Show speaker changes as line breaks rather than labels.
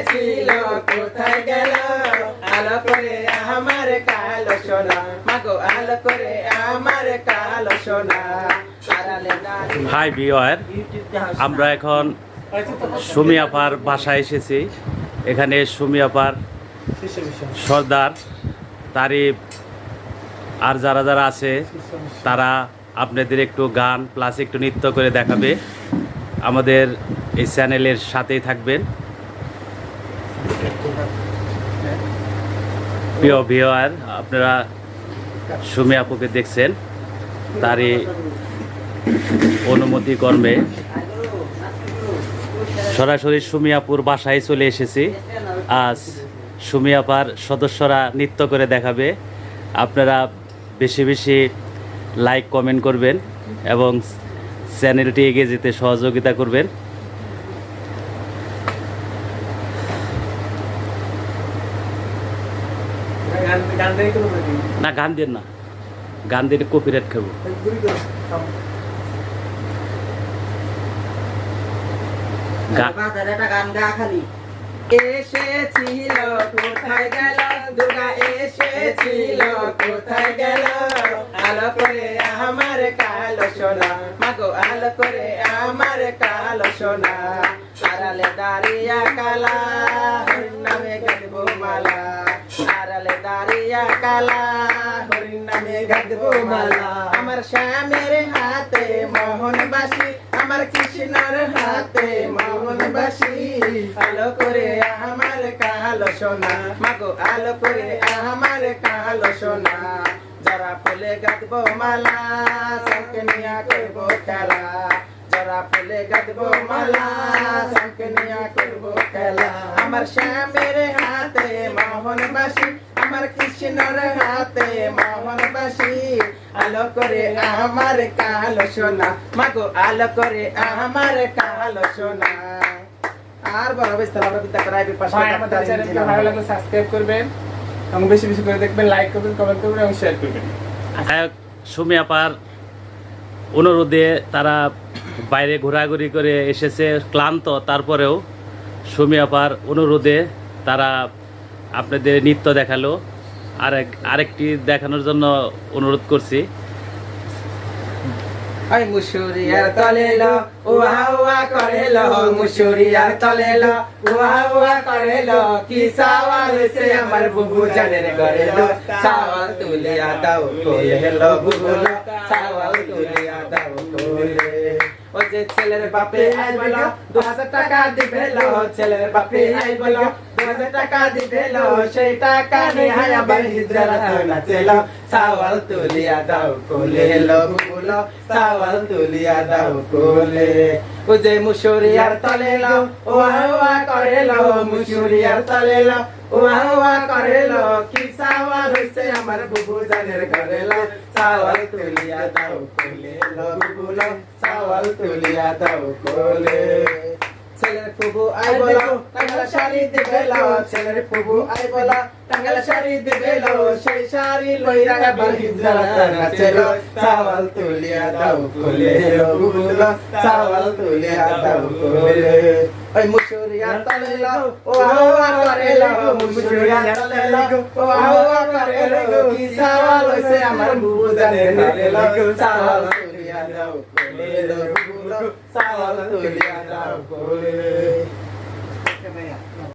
এসেছিল কোথায় গেল? আলো করে আমার কালো সোনা। মাগো, আলো করে আমার কালো সোনা।
হাই বিওয়ার আমরা এখন সুমিয়াপার বাসায় এসেছি। এখানে সুমিয়াপার সর্দার তারিফ আর যারা যারা আছে, তারা আপনাদের একটু গান প্লাস একটু নৃত্য করে দেখাবে। আমাদের এই চ্যানেলের সাথেই থাকবেন। প্রিয় ভিওয়ার আপনারা সুমি আপুকে দেখছেন, তারই অনুমতি কর্মে সরাসরি সুমিয়াপুর বাসায় চলে এসেছি। আজ সুমিয়াপার সদস্যরা নৃত্য করে দেখাবে। আপনারা বেশি বেশি লাইক, কমেন্ট করবেন এবং চ্যানেলটি এগিয়ে যেতে সহযোগিতা করবেন। না গান দেন না। গান দিলে কপিরাইট খাব।
গান খালি। এসেছিল কোথায় গেল? দুর্গা এসেছিল কোথায় গেল? আলো করে আমার কালো সোনা। মাগো আলো করে আমার কালো সোনা। আড়ালে দাঁড়িয়া কালা। কালা। গাইবো মালা আমার শ্যামের হাতে মোহন বাসি আমার কৃষ্ণর হাতে মোহন বাসি আলো করে আমার কালো সোনা, মাগো, আলো করে আমার কালো সোনা। যারা ফুলে গাঁথবো মালা সঙ্গে নিয়া করব খেলা। যারা ফুলে গাঁথবো মালা সঙ্গে নিয়া করব খেলা। আমার শ্যামের হাতে মোহন বাসি আমার কৃষ্ণর হাতে মোহন বাসি। আলো করে আমার কালো সোনা। মাগো আলো করে আমার কালো সোনা। আর বড় বেশ তাহলে আমরা বিদ্যা করাই
আমাদের চ্যানেলকে ভালো লাগলে সাবস্ক্রাইব করবেন। এবং বেশি বেশি করে দেখবেন লাইক করবেন কমেন্ট করবেন এবং শেয়ার করবেন।
বিধায়ক সুমি আপার অনুরোধে তারা বাইরে ঘোরাঘুরি করে এসেছে ক্লান্ত। তারপরেও সুমি আপার অনুরোধে তারা আপনাদের নৃত্য দেখাল। আরেক, আরেকটি দেখানোর জন্য অনুরোধ করছি।
ছেলের বাপে আই বলো দু হাজার টাকা দিবে ছেলের বাপে আই হাজার টাকা দিবে লো সেই টাকা নিয়ে হায় আবার হিজরা নাচেলো সাওয়াল তুলিয়া দাও কোলে লো সাওয়াল তুলিয়া দাও কোলে ও যে মুসুরিয়ার তলে লো, ও হাওয়া করে লো। মুসুরিয়ার তলে লো, ও হাওয়া করে লো। কি সাওয়াল হইছে আমার বুবু জানের ঘরে লো? সাওয়াল তুলিয়া দাও কোলে লো সাওয়াল তুলিয়া দাও কোলে ছেলের প্রভু আই বলা টাঙ্গালা শাড়ি দিবে লো ছেলের প্রভু আই বলা টাঙ্গালা শাড়ি দিবে লো সেই শাড়ি লইরা এবার হিজরা নাচেলো সাওয়াল তুলিয়া দাও কোলে লো। বুবুলো তুলিয়া দাও কোলে Ay mushuriya talela, oh ahoa karela, mushuriya talela, oh ahoa karela, kisawa lo se amar muda ne talela, sawa lo turiya dao, kole lo bulo, sawa lo turiya dao, kole.